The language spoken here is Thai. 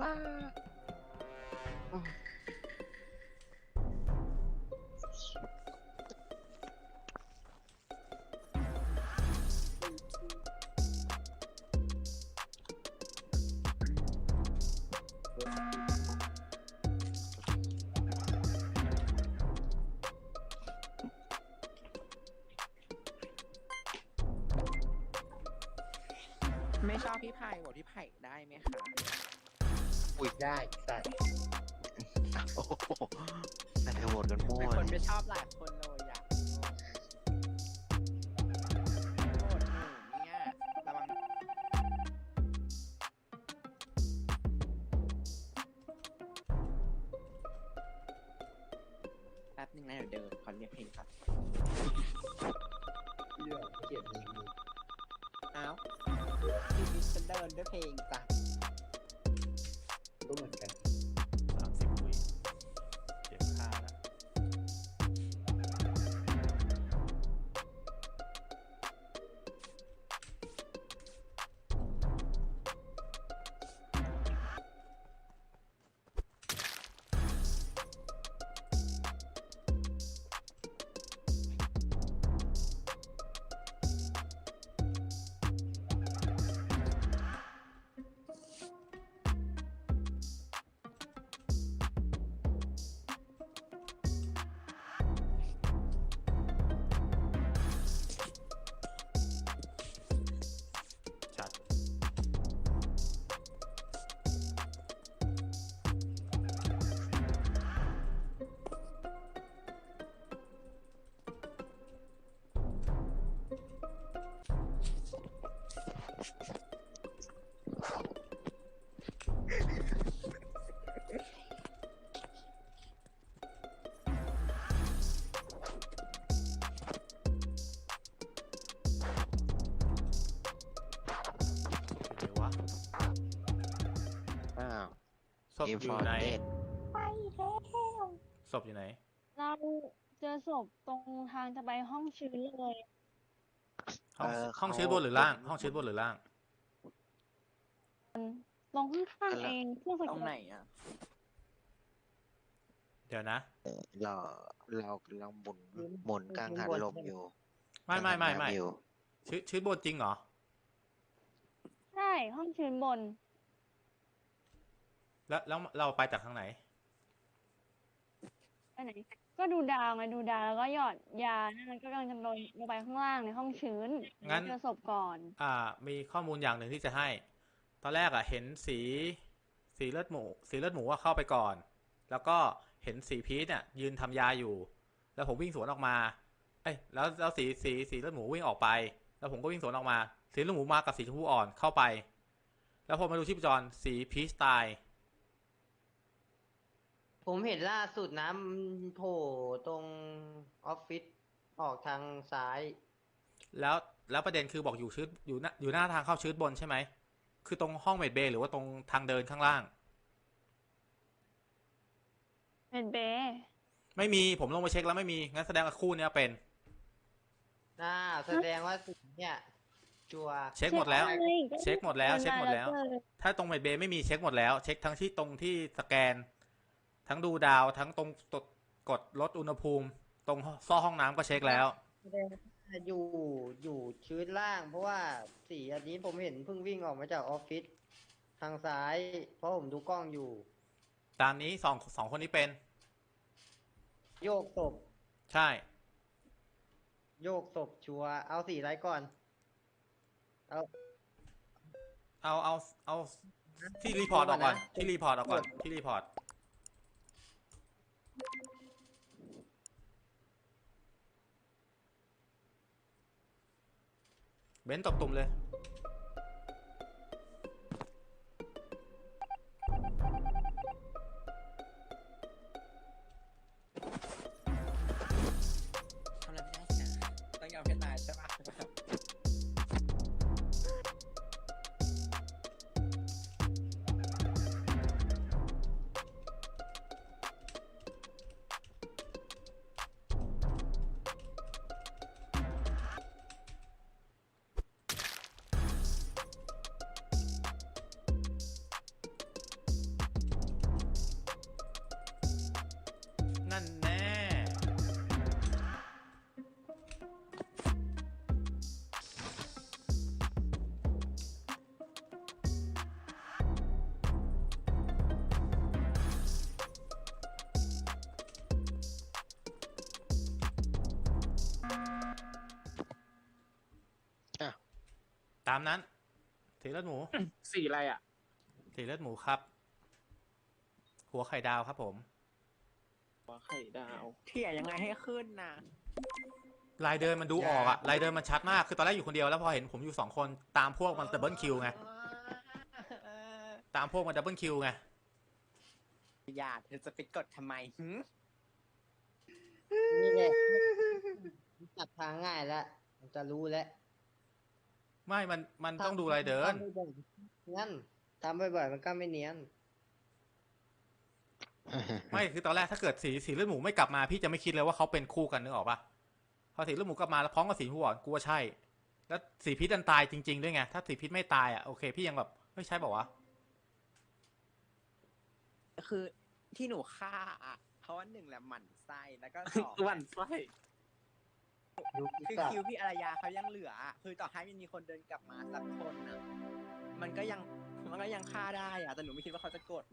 ว้าไม่ชอบพี่ไผ่บอกพี่ไผ่ได้ไหมคะ อุ้ยได้สัตว์โอ้โหแต่ไปโหวตกันมั่วเป็นคนเลยไม่ชอบหลายคนเลยอะโหวตหนูเนี่ยระวังแป๊บนึงนะเดี๋ยวเดินขอเรียกเพลงก่อนเรื่องเกลียดมึงมึงอ้าวชีวิตฉันเดินด้วยเพลงจ้ะ ก็เศพเกอมฟยู่อร์ไหนเดดไปแล้ว ศพอยู่ไหน เราเจอศพตรงทางจะไปห้องชื้นเลย ห้องห้องชื้นบนหรือล่าง ห้องชื้นบนหรือล่างตรงข้างๆเองเครื่องสตแกรงนไหนอะ เดี๋ยวนะ เราเรากำลังหมุนหมุนกลางหันลมอยู่ไม่ไม่ไม่ไม่กลางหันน้ำอยู่ชื้นชื้นบนจริงเหรอ ใช่ห้องชื้นบน แล้วแล้วเราไปจากทางไหน ไปไหนก็ดูดาวไงดูดาวแล้วก็หยอดยานั่นมันก็กำลังจะลงลงไปข้างล่างในห้องชื้นงั้น เจอศพก่อน อ่า มีข้อมูลอย่างหนึ่งที่จะให้ ตอนแรกอะ เห็นสีสีเลือดหมู สีเลือดหมูว่าเข้าไปก่อน แล้วก็เห็นสีพีชเนี่ยยืนทำยาอยู่ แล้วผมวิ่งสวนออกมา เอ้ยแล้วแล้วสีสีสีเลือดหมูวิ่งออกไป แล้วผมก็วิ่งสวนออกมา สีเลือดหมูมากับสีชมพูอ่อนเข้าไป แล้วพอมาดูชีพจรสีพีชตาย ผมเห็นล่าสุดนะมันโผล่ตรงออฟฟิศออกทางซ้าย แล้วแล้วประเด็นคือบอกอยู่ชืดอยู่หน้าอยู่หน้าทางเข้าชืดบนใช่ไหม คือตรงห้องเมดเบย์หรือว่าตรงทางเดินข้างล่างเป็นเบย์ไม่มีผมลงไปเช็คแล้วไม่มี งั้นแสดงว่าคู่เนี้ยเป็น น่าแสดงว่าสิ่งเนี่ยชัวร์เช็คหมดแล้วลยก็เช็คหมดแล้ว เช็คหมดแล้วเจอเลยถ้าตรงเมดเบย์ไม่มีเช็คหมดแล้ว เช็คทั้งที่ตรงที่สแกน ทั้งดูดาวทั้งตรงตดกดลดอุณหภูมิ ตรงซ่อห้องน้ำก็เช็คแล้วแสดงว่าอยู่อยู่ชื้นล่าง เพราะว่าสีอันนี้ผมเห็นเพิ่งวิ่งออกมาจากออฟฟิศทางซ้าย เพราะผมดูกล้องอยู่ ตามนี้สองสองคนนี้เป็น โยกศพใช่ โยกศพชัวร์เอาสีอะไรก่อน เอาเอาเอาเอาที่รีพอร์ตออกก่อนที่รีพอร์ตออกก่อนที่รีพอร์ต เบนตบตุ่มเลย ตามนั้นสีเลือดหมู สีอะไรอะ สีเลือดหมูครับ หัวไข่ดาวครับผม หัวไข่ดาวเที่ยยังไงให้ขึ้นนะลายเดินมันดูออกอะลายเดินมันชัดมาก คือตอนแรกอยู่คนเดียวแล้วพอเห็นผมอยู่สองคนตามพวกมันดับเบิลคิวไง ตามพวกมันดับเบิลคิวไง อย่าเธอจะไปกดทำไมหึนี่แหละจับทางง่ายแล้วมันจะรู้แล้ว ไม่มันมันต้องดูลายเดินทำบ่อยๆงั้นทำบ่อยๆมันก็ไม่เนียน ไม่คือตอนแรกถ้าเกิดสีสีเลือดหมูไม่กลับมาพี่จะไม่คิดเลยว่าเขาเป็นคู่กันนึกออกปะพอสีเลือดหมูกลับมาแล้วพร้อมกับสีหัวกูว่าใช่ แล้วสีพิษดันตายจริง ๆ ด้วยไงถ้าสีพิษไม่ตายอะโอเค พี่ยังแบบเฮ้ยใช่บอกว่าวะคือที่หนูฆ่าอะเพราะว่าหนึ่งแหละหมั่นไส้แล้วก็สองหวันไส้ ดูคือจับคิวพี่อารยาเขายังเหลืออะคือต่อให้มันมีคนเดินกลับมาสักคนนะมันก็ยังมันก็ยังฆ่าได้อะแต่หนูไม่คิดว่าเขาจะกด